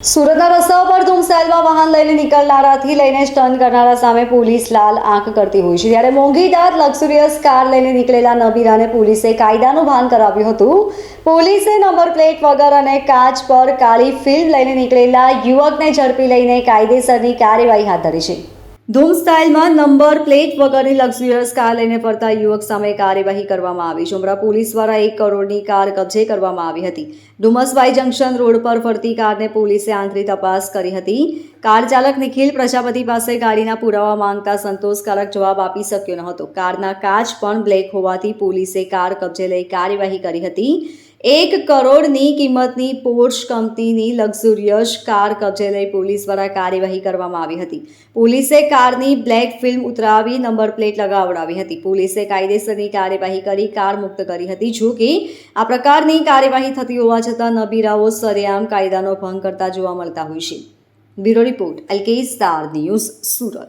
સુરતના રસ્તા પર ધૂમ સ્ટાઇલમાં વાહન લઈને નીકળનારાથી લઈને સ્ટન કરનારા સામે પોલીસ લાલ આંખ કરતી હોય છે. ત્યારે મોંઘીદાર લક્ઝુરિયસ કાર લઈને નીકળેલા નબીરાને પોલીસે કાયદાનું ભાન કરાવ્યું હતું. પોલીસે નંબર પ્લેટ વગર અને કાચ પર કાળી ફિલ્મ લઈને નીકળેલા યુવકને ઝડપી લઈને કાયદેસરની કાર્યવાહી હાથ ધરી છે. ધૂમ સ્ટાઇલમાં નંબર, પ્લેટ વગરની લક્ઝુરિયસ કાર લઈને ફરતા યુવક સામે કાર્યવાહી કરવામાં આવી. છે ઉમરા પોલીસ દ્વારા એક કરોડની કાર કબજે કરવામાં આવી હતી. ડુમસવાઈ જંકશન રોડ પર ફરતી કારને પોલીસે આંતરી તપાસ કરી હતી. કાર ચાલક નિખિલ પ્રજાપતિ પાસે ગાડીના પુરાવા માંગતા સંતોષકારક જવાબ આપી શક્યો ન હતો. કારના કાચ પણ બ્લેક હોવાથી પોલીસે કાર કબજે લઈ કાર્યવાહી કરી હતી. એક કરોડની કિંમતની પોર્શ કંપનીની લક્ઝુરિયસ કાર કબજે લઈ પોલીસ દ્વારા કાર્યવાહી કરવામાં આવી હતી. પોલીસે કારની બ્લેક ફિલ્મ ઉતરાવી, નંબર પ્લેટ લગાવડાવી હતી. પોલીસે કાયદેસરની કાર્યવાહી કરી, કાર મુક્ત કરી હતી. જો કે, આ પ્રકારની કાર્યવાહી થતી હોવા છતાં નબીરાઓ સરેઆમ કાયદાનો ભંગ કરતા જોવા મળતા હોય છે. Bureau report, LK star news, Surat.